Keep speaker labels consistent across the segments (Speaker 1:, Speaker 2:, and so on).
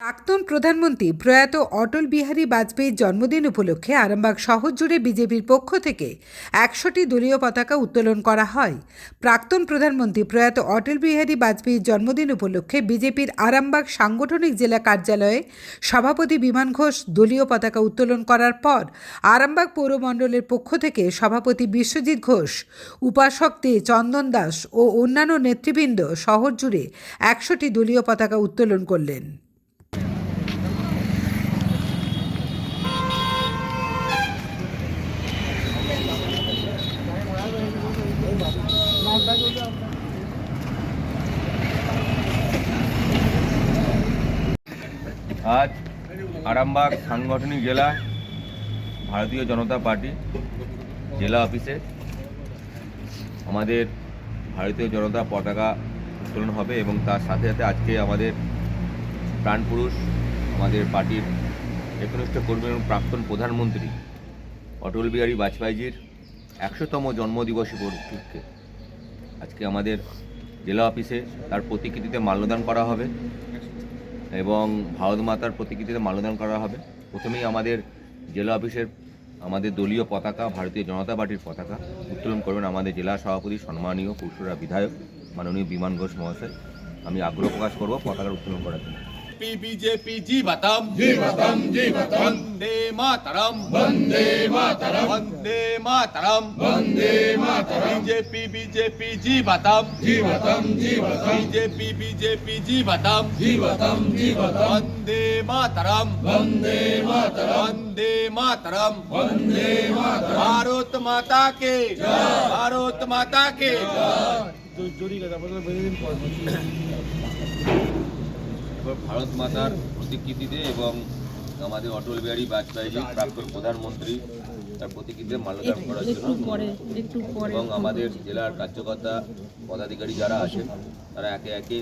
Speaker 1: প্রাক্তন প্রধানমন্ত্রী প্রয়াত অটল বিহারী বাজপেয়ীর জন্মদিন উপলক্ষে আরামবাগ শহর জুড়ে বিজেপির পক্ষ থেকে একশোটি দলীয় পতাকা উত্তোলন করা হয়। প্রাক্তন প্রধানমন্ত্রী প্রয়াত অটল বিহারী বাজপেয়ীর জন্মদিন উপলক্ষে বিজেপির আরামবাগ সাংগঠনিক জেলা কার্যালয়ে সভাপতি বিমান ঘোষ দলীয় পতাকা উত্তোলন করার পর আরামবাগ পৌরমণ্ডলের পক্ষ থেকে সভাপতি বিশ্বজিৎ ঘোষ উপাসক দে চন্দন দাস ও অন্যান্য নেতৃবৃন্দ শহর জুড়ে একশোটি দলীয় পতাকা উত্তোলন করলেন।
Speaker 2: আজ আরামবাগ সাংগঠনিক জেলা ভারতীয় জনতা পার্টি জেলা অফিসে আমাদের ভারতীয় জনতা পতাকা উত্তোলন হবে এবং তার সাথে সাথে আজকে আমাদের প্রাণপুরুষ আমাদের পার্টির একনিষ্ঠ কর্মী এবং প্রাক্তন প্রধানমন্ত্রী অটল বিহারী বাজপেয়ীজির একশোতম জন্মদিবস উপলক্ষে আজকে আমাদের জেলা অফিসে তার প্রতিকৃতিতে মাল্যদান করা হবে। এবং ভারত মাতার প্রতিকৃতিতে মাল্যদান করা হবে। প্রথমেই আমাদের জেলা অফিসের আমাদের দলীয় পতাকা, ভারতীয় জনতা পার্টির পতাকা উত্তোলন করবেন আমাদের জেলা সভাপতি সম্মানীয় পুরুষরা বিধায়ক মাননীয় বিমান ঘোষ মহাশয়। আমি আগ্রহ প্রকাশ করব পতাকার উত্তোলন করার জন্য।
Speaker 3: बीजेपी बीजेपी जीवतम जीवतम जीवतम वंदे मातरम। वंदे मातरम। वंदे मातरम। वंदे मातरम। बीजेपी बीजेपी जीवतम जीवतम जीवतम बीजेपी बीजेपी जीवतम जीवतम जीवतम वंदे मातरम। वंदे मातरम। वंदे मातरम। वंदे मातरम। भारत माता के। भारत माता के।
Speaker 2: जोड़ी का मतलब ভারত মাতার প্রতিকৃতিতে এবং আমাদের অটল বিহারী বাজপেয়ী প্রাক্তন প্রধানমন্ত্রী তার প্রতিকৃতিতে মাল্যদান করার জন্য। এবং আমাদের জেলার কার্যকর্তা পদাধিকারী যারা আছেন তারা একে একে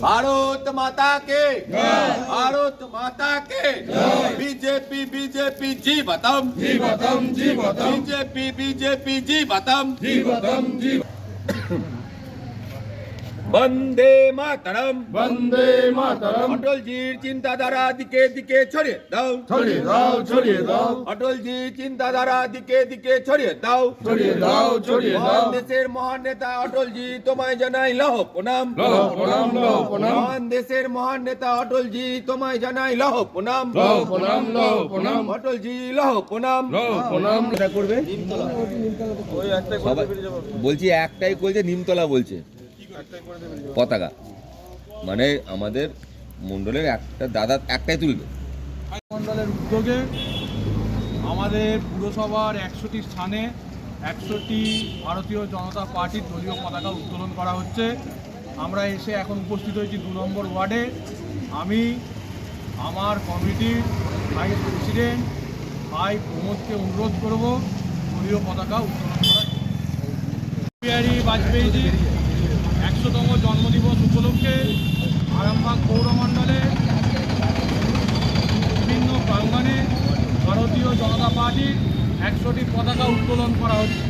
Speaker 3: ভারত মাতা কে ভারত মাতা কে বিজেপি বিজেপি জি বতম। জি বতম জি বতম। বিজেপি বিজেপি জি বতম। জি বতম জি বন্দে মাতরম।
Speaker 4: বন্দে মাতরম।
Speaker 3: অটলজির চিন্তাধারা দিকে দিকে ছড়িয়ে দাও।
Speaker 4: ছড়িয়ে দাও ছড়িয়ে দাও।
Speaker 3: অটলজির চিন্তাধারা দিকে দিকে ছড়িয়ে দাও।
Speaker 4: ছড়িয়ে দাও ছড়িয়ে দাও।
Speaker 3: মহান দেশের মহান নেতা অটলজি তোমায় জানাই লহ প্রণাম।
Speaker 4: লহ প্রণাম লহ প্রণাম।
Speaker 3: মহান দেশের মহান নেতা অটলজি তোমায় জানাই লহ প্রণাম।
Speaker 4: লহ প্রণাম লহ প্রণাম।
Speaker 3: অটলজি লহ প্রণাম।
Speaker 4: লহ প্রণাম।
Speaker 2: এটা করবে? সবাই বলছি একটাই বলছে নিমতলা বলছে। পতাকা। মানে আমাদের মন্ডলের একটা দাদা একটাই তুলবে।
Speaker 5: মণ্ডলের উদ্যোগে আমাদের পুরসভার একশোটি স্থানে একশোটি ভারতীয় জনতা পার্টির দলীয় পতাকা উত্তোলন করা হচ্ছে। আমরা এসে এখন উপস্থিত হয়েছি দু নম্বর ওয়ার্ডে। আমি, আমার কমিটির ভাইস প্রেসিডেন্ট ভাই প্রমোদকে অনুরোধ করব দলীয় পতাকা উত্তোলন করার। বিহারী বাজপেয়ীজির একশোতম জন্মদিবস উপলক্ষে আরামবাগ পৌরমণ্ডলে বিভিন্ন প্রাঙ্গণে ভারতীয় জনতা পার্টির একশোটি পতাকা উত্তোলন করা হচ্ছে।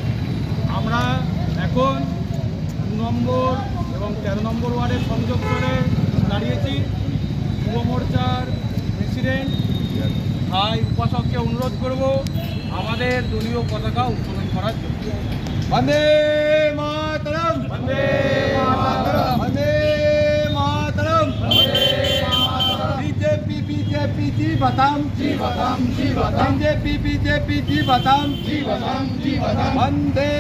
Speaker 5: আমরা এখন দু নম্বর এবং তেরো নম্বর ওয়ার্ডের সংযোগ করে দাঁড়িয়েছি। যুব মোর্চার প্রেসিডেন্ট ভাই উপাসককে অনুরোধ করব আমাদের দলীয় পতাকা উত্তোলন করার জন্য।
Speaker 3: বন্দে মাতরম! জীবতাম জীবতাম জীবতাম বিজেপি বিজেপি জীবতাম জীবতাম জীবতাম বন্দে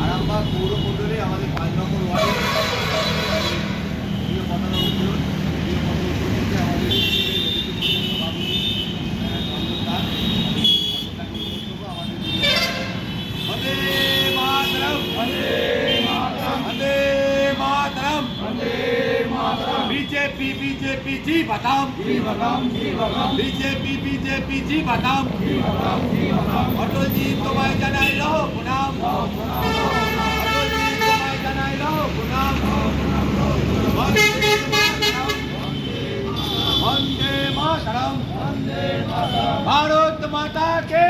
Speaker 3: আরামবাগ পৌর মন্ডলে আমাদের পাঁচ নম্বর ওয়ার্ডে बीजेपी बीजेपी जी बताम जी बताम जी बताम बीजेपी बीजेपी जी बताम जी बताम जी बताम अटल जी तुम्हारे जनाई रहो प्रणाम अटल जी तुम्हारे जनाई रहो प्रणाम वंदे मातरम वंदे मातरम वंदे मातरम भारत माता के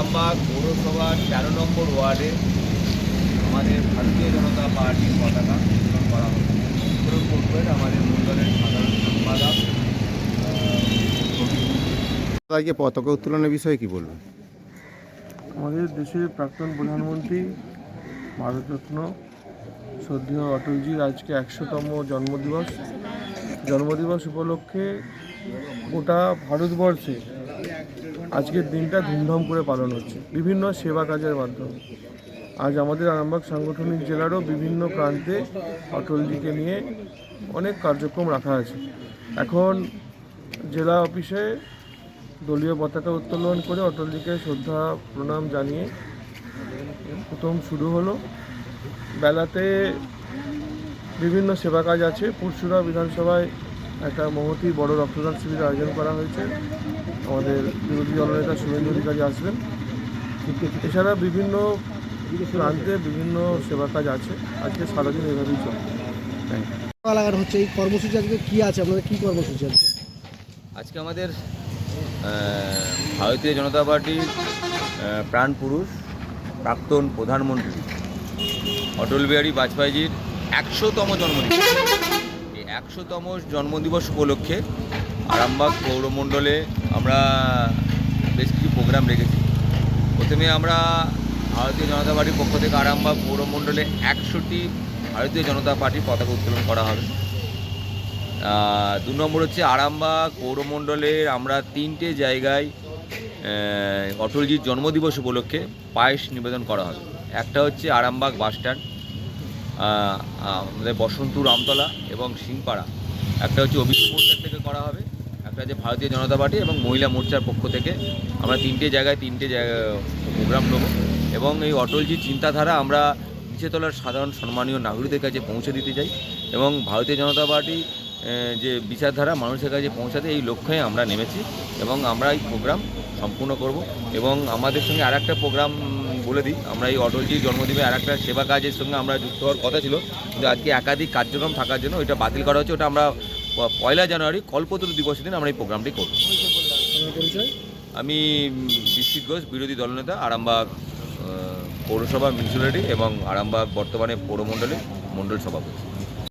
Speaker 3: আরামবাগ পৌরসভার তেরো নম্বর ওয়ার্ডে আমাদের ভারতীয় জনতা পার্টির পতাকা উত্তোলন করা হবে উত্তোলন করবেন আমাদের মন্ডলের সাধারণ সম্পাদক
Speaker 6: আজকে পতাকা উত্তোলনের বিষয়ে কি বলবেন?
Speaker 7: আমাদের দেশের প্রাক্তন প্রধানমন্ত্রী ভারতরত্ন শ্রদ্ধেয় অটলজির আজকে একশোতম জন্মদিবস। জন্মদিবস উপলক্ষে গোটা ভারতবর্ষে আজকের দিনটা ধুমধাম করে পালন হচ্ছে। বিভিন্ন সেবা কাজের মাধ্যমে। আজ আমাদের আরামবাগ সাংগঠনিক জেলারও বিভিন্ন প্রান্তে অটলজিকে নিয়ে অনেক কার্যক্রম রাখা আছে। এখন জেলা অফিসে দলীয় পতাকা উত্তোলন করে অটলজিকে শ্রদ্ধা, প্রণাম জানিয়ে প্রথম শুরু হলো। বেলাতে বিভিন্ন সেবা কাজ আছে। পুরসুরা বিধানসভায় একটা মহতি বড় রক্তদান শিবির আয়োজন করা হয়েছে। আমাদের বিরোধী দলনেতা শুভেন্দু অধিকারী আসবেন। এছাড়া বিভিন্ন প্রান্তে বিভিন্ন সেবা কাজ আছে। আজকে সারাদিন এভাবেই চলবে
Speaker 8: লাগানো হচ্ছে এই কর্মসূচি আজকে কি আছে? আপনাদের কি কর্মসূচি আছে?
Speaker 3: আজকে আমাদের ভারতীয় জনতা পার্টির প্রাণ পুরুষ প্রাক্তন প্রধানমন্ত্রী অটল বিহারী বাজপেয়ীজির একশোতম জন্মদিবস এই একশোতম জন্মদিবস উপলক্ষে আরামবাগ পৌরমণ্ডলে আমরা বেশ কিছু প্রোগ্রাম রেখেছি। প্রথমে আমরা ভারতীয় জনতা পার্টির পক্ষ থেকে আরামবাগ পৌরমণ্ডলে একশোটি ভারতীয় জনতা পার্টির পতাকা উত্তোলন করা হবে। দু নম্বর হচ্ছে আরামবাগ পৌরমণ্ডলের আমরা তিনটে জায়গায় অটলজির জন্মদিবস উপলক্ষে পায়েস নিবেদন করা হবে। একটা হচ্ছে আরামবাগ বাস স্ট্যান্ড আহ, আমাদের বসন্তপুর আমতলা এবং সিংপাড়া একটা হচ্ছে ওবিসি মোর্চার থেকে করা হবে, একটা হচ্ছে ভারতীয় জনতা পার্টি এবং মহিলা মোর্চার পক্ষ থেকে। আমরা তিনটে জায়গায় তিনটে প্রোগ্রাম নেব এবং এই অটলজির চিন্তাধারা আমরা নিচেতলার সাধারণ সম্মানীয় নাগরিকদের কাছে পৌঁছে দিতে চাই এবং ভারতীয় জনতা পার্টি যে বিচারধারা মানুষের কাছে পৌঁছাতে এই লক্ষ্যে আমরা নেমেছি এবং আমরা এই প্রোগ্রাম সম্পূর্ণ করব এবং আমাদের সঙ্গে আর একটা প্রোগ্রাম বলে দিই, আমরা এই অটলজির জন্মদিনে আর একটা সেবা কাজের সঙ্গে আমরা যুক্ত হওয়ার কথা ছিল, কিন্তু আজকে একাধিক কার্যক্রম থাকার জন্য ওইটা বাতিল করা হচ্ছে, ওটা আমরা পয়লা জানুয়ারি কল্পতরু দিবসের দিন আমরা এই প্রোগ্রামটি করব। আমি বিশ্বিত ঘোষ, বিরোধী দলনেতা, আরামবাগ পৌরসভা মিউনিসিপ্যালিটি এবং আরামবাগ বর্তমানে পৌরমণ্ডলে মণ্ডল সভাপতি।